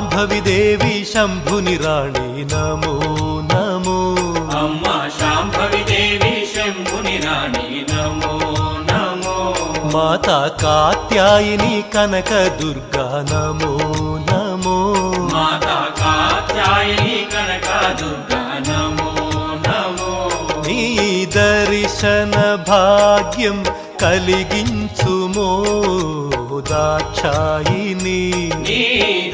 శాంభవి దేవి శంభుని రాణి నమో నమో. అమ్మ శాంభవి దేవి శంభుని రాణి నమో నమో. మాత కాత్యాయిని కనక దుర్గా నమో నమో. మాతా కాత్యాయని కనక దుర్గా నమో నమో. నీ దర్శన భాగ్యం కలిగించుమో దాక్షాయిని. నీ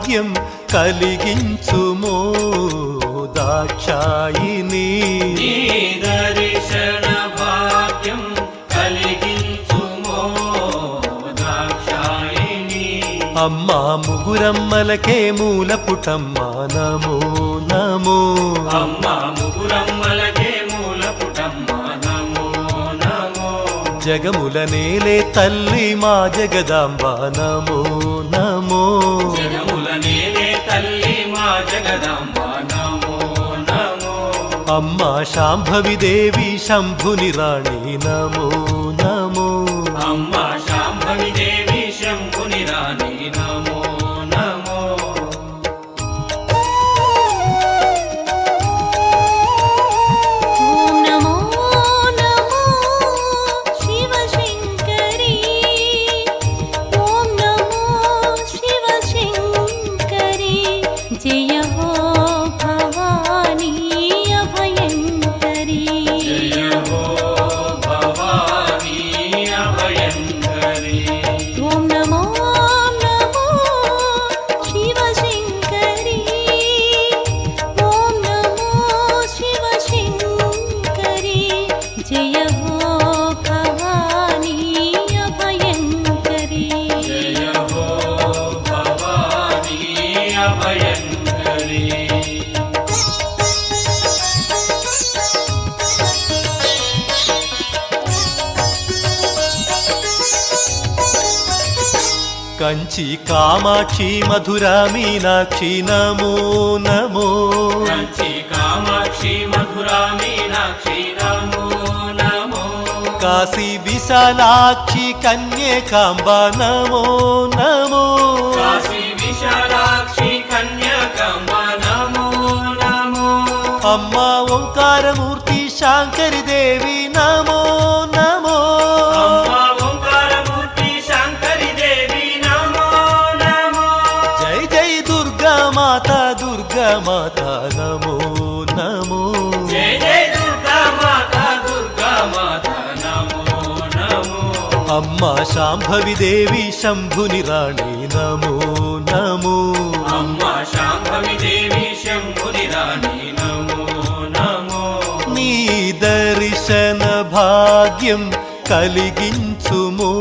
భాగ్యం కలిగించుమో. దాక్షాయిని దర్శన భాగ్యం కలిగించుమో. దాక్షాయిని అమ్మ ముగురమ్మలకే మూల పుటమ్మ నమో నమో. అమ్మ ముగురమ్మలకే మూల పుటమ్మ నమో నమో. జగముల నేలే తల్లి మా జగదాంబ నమో నమో. అమ్మ శాంభవి దేవి శంభుని రాణి నమో నమో. అమ్మ కంచి కామాక్షి మధురా మీనాక్షి. నమో నమో. కంచి కామాక్షి మధురా మీనాక్షి. నమో నమో. కాశీ విశాలాక్షి కన్యకాంబ నమో అమ్మ శాంభవి దేవి శంభుని రాణి నమో నమో. అమ్మ శాంభవి దేవి శంభుని రాణి నమో నమో. నీ దర్శన భాగ్యం కలిగించుమో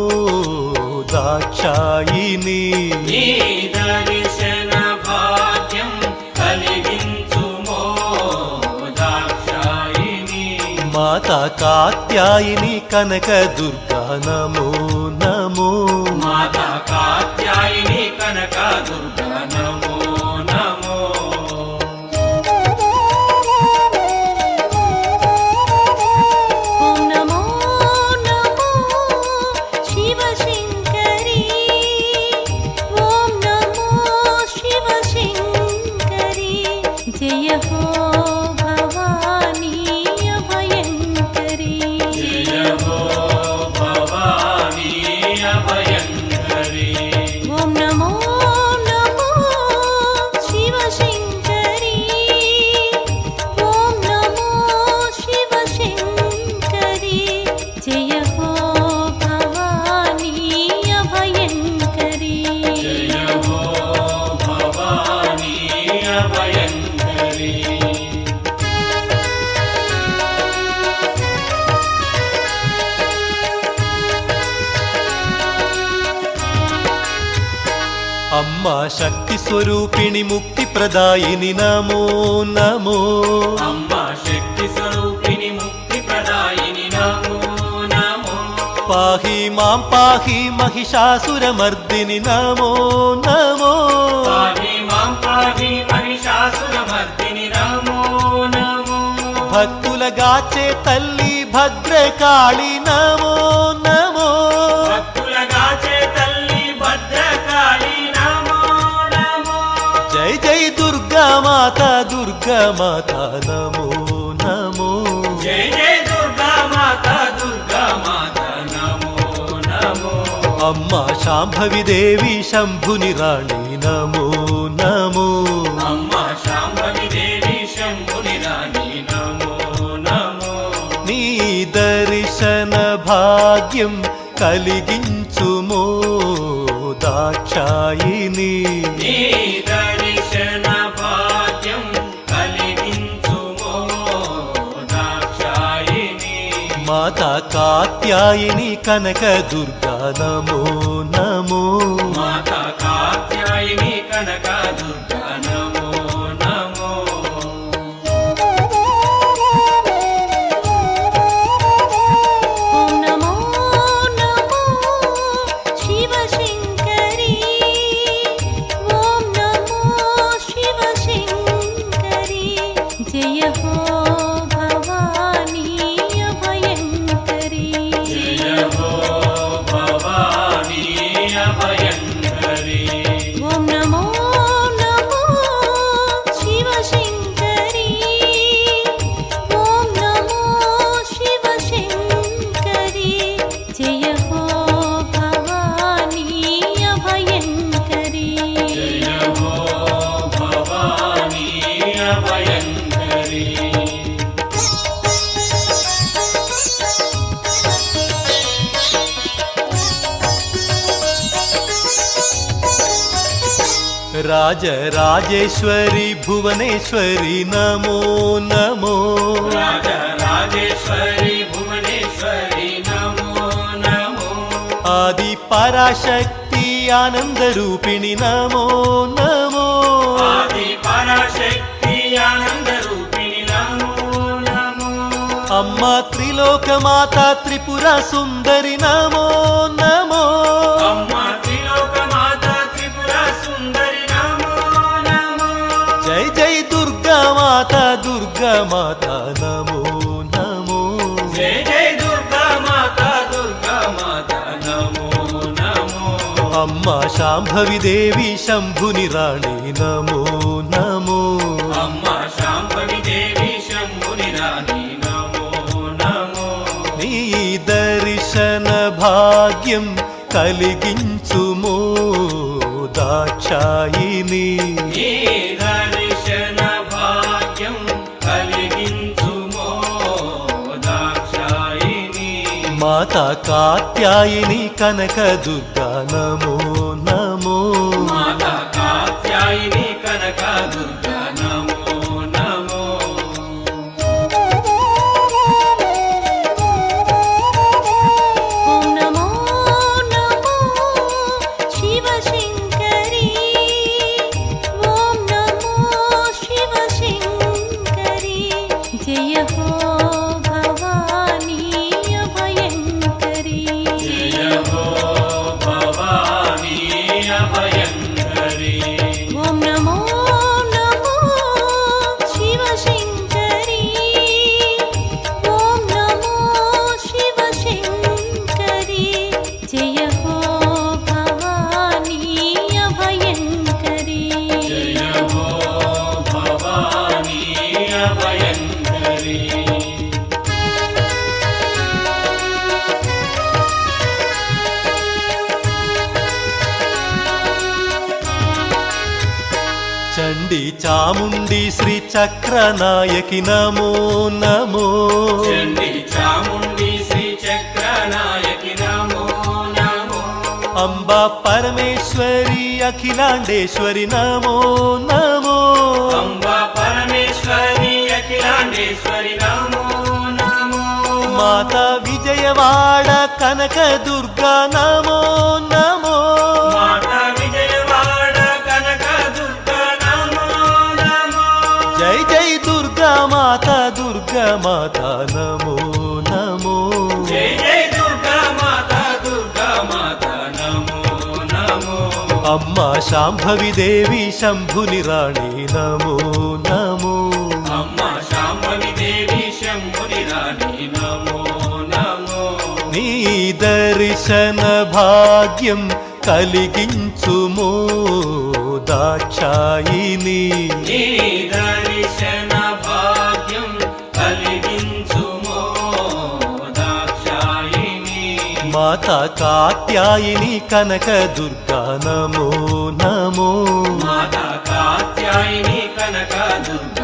దాక్షాయిని. నీ దర్శన కాత్యాయిని కనక దుర్గా నమో. నమో మాతా కాత్యాయిని కనక దుర్గా శక్తి స్వరూపిణి ముక్తి ప్రదాయిని నమో నమో. శక్తి స్వరూపిణి ముక్తి ప్రదాయిని నమో నమో. పాహి మాం పాహి మహిషాసురమర్దిని నమో నమో. మాం పాహి మహిషాసురమర్దిని నమో నమో. తల్లి భద్రకాళి నమో. మాత దుర్గా మాత నమో నమో. జై జై దుర్గా మాత దుర్గా మాత నమో నమో. అమ్మ శాంభవి దేవి శంభుని రాణి నమో నమో. అమ్మ శాంభవి దేవి శంభుని రాణి నమో నమో. నీ దర్శన భాగ్యం కలిగించుమో దాక్షాయిని. నీ కాత్యాయని కనక దుర్గా నమో. నమో మాతా రాజరాజేశ్వరి భువనేశ్వరి నమో నమో. రాజ రాజేశ్వరి భువనేశ్వరి నమో నమో. ఆది పరాశక్తి ఆనంద రూపిణి నమో నమో. ఆది పరాశక్తి ఆనంద రూపిణి నమో నమో. అమ్మ త్రిలోక మాత త్రిపుర సుందరి నమో మాత దుర్గా మాత నమో నమో. జై జై దుర్గా మాత దుర్గా మాత నమో నమో. అమ్మ శాంభవి దేవి శంభుని రాణి నమో నమో. అమ్మ శాంభవి దేవి శంభుని రాణి నమో నమో. నీ దర్శన భాగ్యం కలిగించుమో దాక్షాయిని. కాత్యాయిని కనక దుర్గా నమో నమో. మాత కాత్యాయిని కనక దుర్గా శ్రీ చక్రనాయకి నమో నమో. అంబ పరమేశ్వరి అఖిలాండేశ్వరి నమో నమో. అంబ పరమేశ్వరి అఖిలాండేశ్వరి నమో నమో. మాత విజయవాడ కనక దుర్గా నమో నమో మాత నమో. నమో. అమ్మ శాంభవి దేవి శంభుని రాణి నమో నమో. అమ్మ శాంభవి దేవి శంభుని రాణి నమో నమో. నీ దర్శన భాగ్యం కలిగించుము దాక్షాయిని. దర్శన మాత కాత్యాయని కనక దుర్గా నమో నమో. మాత కాత్యాయని కనక దుర్గా